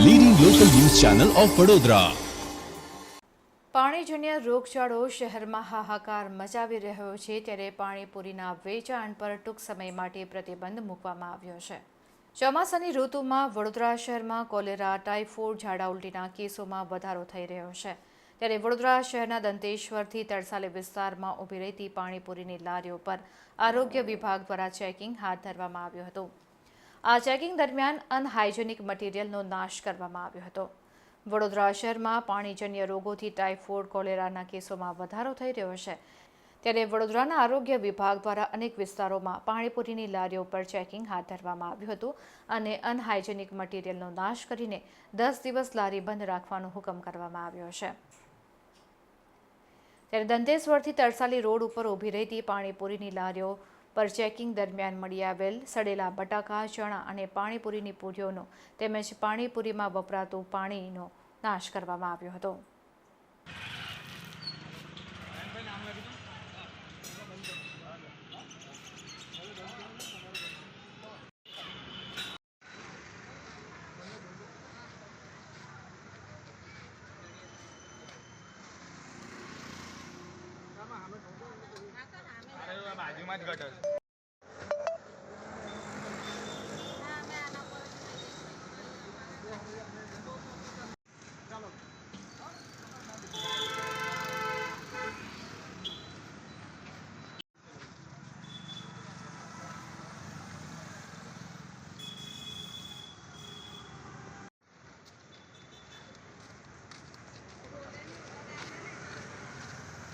Channel of Vadodara પાણીજન્ય રોગચાળો શહેરમાં હાહાકાર મચાવી રહ્યો છે ત્યારે પાણીપુરીના વેચાણ પર ટૂંક સમય માટે પ્રતિબંધ મૂકવામાં આવ્યો છે. ચોમાસાની ઋતુમાં વડોદરા શહેરમાં કોલેરા, ટાઇફોઇડ ઝાડા ઉલટીના કેસોમાં વધારો થઈ રહ્યો છે. ત્યારે વડોદરા શહેરના દંતેશ્વરથી તરસાલી વિસ્તારમાં ઊભી રહેતી પાણીપુરીની લારીઓ પર આરોગ્ય વિભાગ દ્વારા ચેકિંગ હાથ ધરવામાં આવ્યું હતું. આ ચેકિંગ દરમિયાન અનહાઇજેનિક મટીરિયલનો નાશ કરવામાં આવ્યો હતો. વડોદરા શહેરમાં પાણીજન્ય રોગોથી ટાઇફોઇડ કોલેરાના કેસોમાં વધારો થઈ રહ્યો છે. ત્યારે વડોદરાના આરોગ્ય વિભાગ દ્વારા અનેક વિસ્તારોમાં પાણીપુરીની લારીઓ પર ચેકિંગ હાથ ધરવામાં આવ્યું હતું અને અનહાઇજેનિક મટીરિયલનો નાશ કરીને દસ દિવસ લારી બંધ રાખવાનો હુકમ કરવામાં આવ્યો છે. ત્યારે દંતેશ્વરથી તરસાલી રોડ ઉપર ઊભી રહેતી પાણીપુરીની લારીઓ પર ચેકિંગ દરમિયાન મળી આવેલ સડેલા બટાકા, ચણા અને પાણીપુરીની પૂરીઓનો તેમજ પાણીપુરીમાં વપરાતું પાણીનો નાશ કરવામાં આવ્યો હતો. બાજુમાં જ ગટર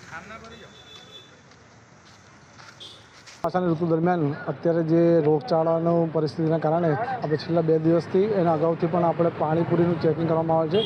સામના કરી ચોમાસાની ઋતુ દરમિયાન અત્યારે જે રોગચાળાનું પરિસ્થિતિના કારણે આપણે છેલ્લા બે દિવસથી એના અગાઉથી પણ આપણે પાણીપુરીનું ચેકિંગ કરવામાં આવે છે.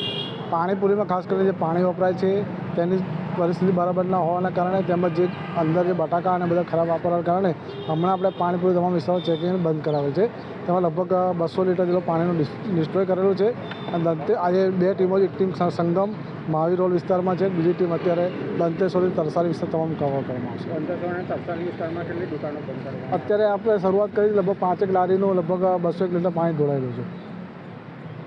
પાણીપુરીમાં ખાસ કરીને જે પાણી વપરાય છે, તેની પરિસ્થિતિ બરાબર ના હોવાના કારણે તેમજ જે અંદર જે બટાકા અને બધા ખરાબ વાપરવાના કારણે હમણાં આપણે પાણીપુરી તમામ વિસ્તારો ચેકિંગ બંધ કરાવેલ છે. તેમાં લગભગ બસો લીટર જેટલો પાણીનું ડિસ્ટ્રોય કરેલું છે. અને આજે બે ટીમો એક ટીમ સંગમ મહાવીર રોડ વિસ્તારમાં છે. બીજી ટીમ અત્યારે દંતેશ્વરી તરસારી વિસ્તાર તમામ કવર કરવામાં આવશે. અત્યારે આપણે શરૂઆત કરી લગભગ પાંચેક લારીનું લગભગ બસો એક લીટર પાણી ઢોળાયેલું છે.